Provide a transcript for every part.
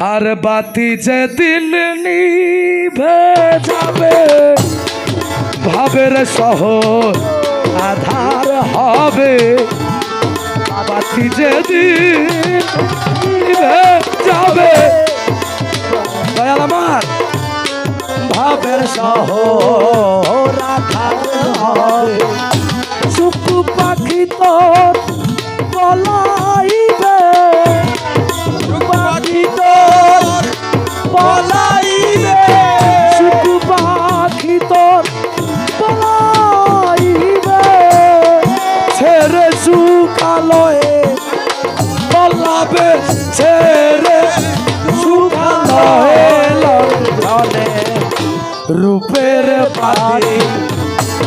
আর বাতি যেদিন নিভে যাবে, ভাবের শহর আধার হবে। বাতি যেদিন নিভে যাবে, দয়াল আমার, ভাবের শহর আধার হবে। চুকু পাখি তোর পলাইবে রূপের বাড়ি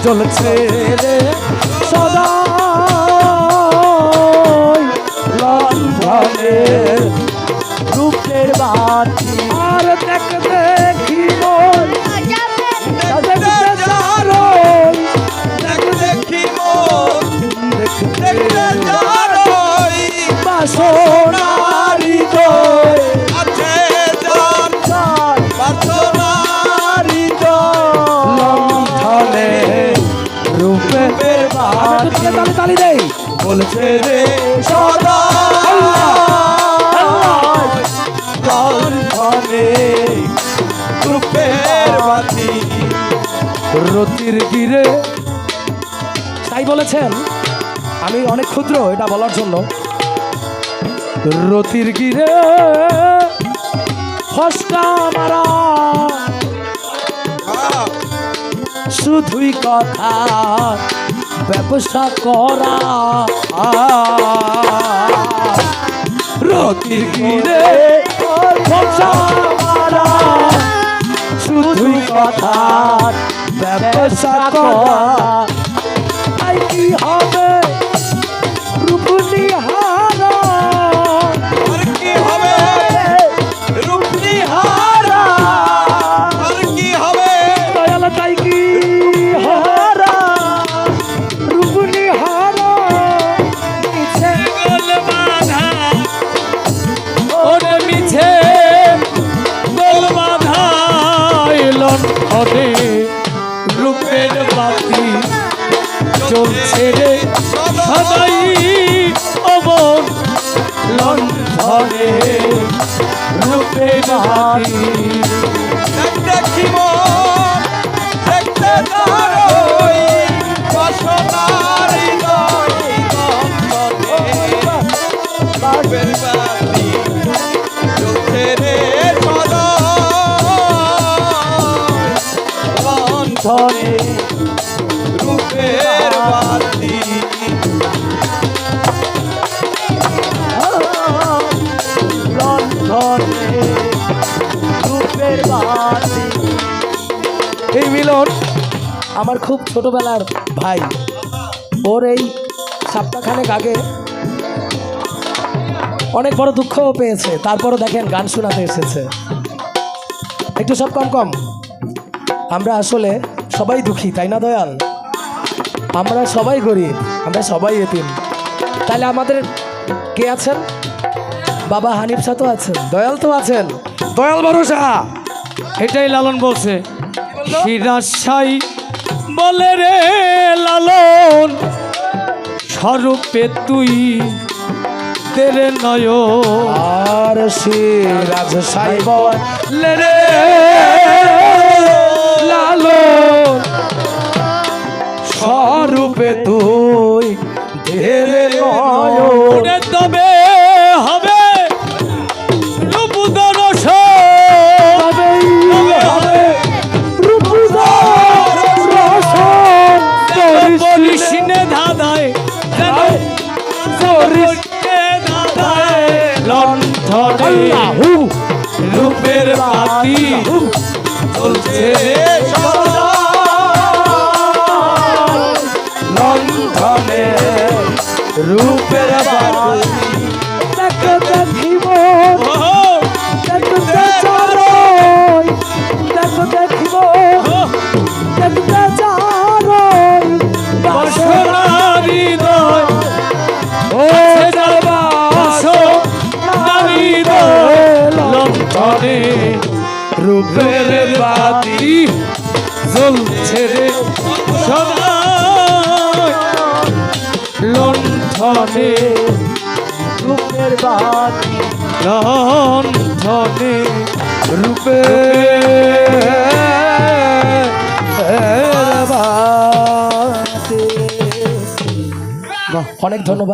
চলছে রে সদা। লণ্ঠনে রূপের বাতি আর দেখ দেখি মন। দেখতে চারণ দেখতে বাসনারি দয় বাতি তালি তালি দেই। বলছে রে সদা। রতির গিরে। তাই বলেছেন। আমি অনেক ক্ষুদ্র এটা বলার জন্য। রতির গিরে ফসকা মারা। শুধুই কথা। ব্যবসা করা। রতির গিরে শুধু কথা ব্যবসা করা। হবে। রূপের বাতি চলছে রে সদাই অবন লণ্ঠনে। এই মিলন, আমার খুব ছোটবেলার ভাই। ওর এই সপ্তাহখানেক আগে অনেক বড় দুঃখও পেয়েছে। তারপরও দেখেন, গান শোনাতে এসেছে। একটু সব কম কম। আমরা আসলে সবাই দুঃখী তাই না দয়াল? আমরা সবাই গরিব আমরা সবাই এতিম। তাহলে আমাদের কে আছেন? বাবা হানিফ শাহ তো আছেন দয়াল তো আছেন। দয়াল ভরসা এটাই লালন বলছে। বলে রে লালন স্বরূপে তুই তেরে নয় আর সে রাজশাহী বলে রে নে ধাঁধায় যেন করিস নে ধাঁধায় লণ্ঠনে রূপের বাতি চলছে রূপের বাতি জ্বলছে রে সদাই লণ্ঠনে রূপের বাতি লণ্ঠনে রূপে অনেক ধন্যবাদ।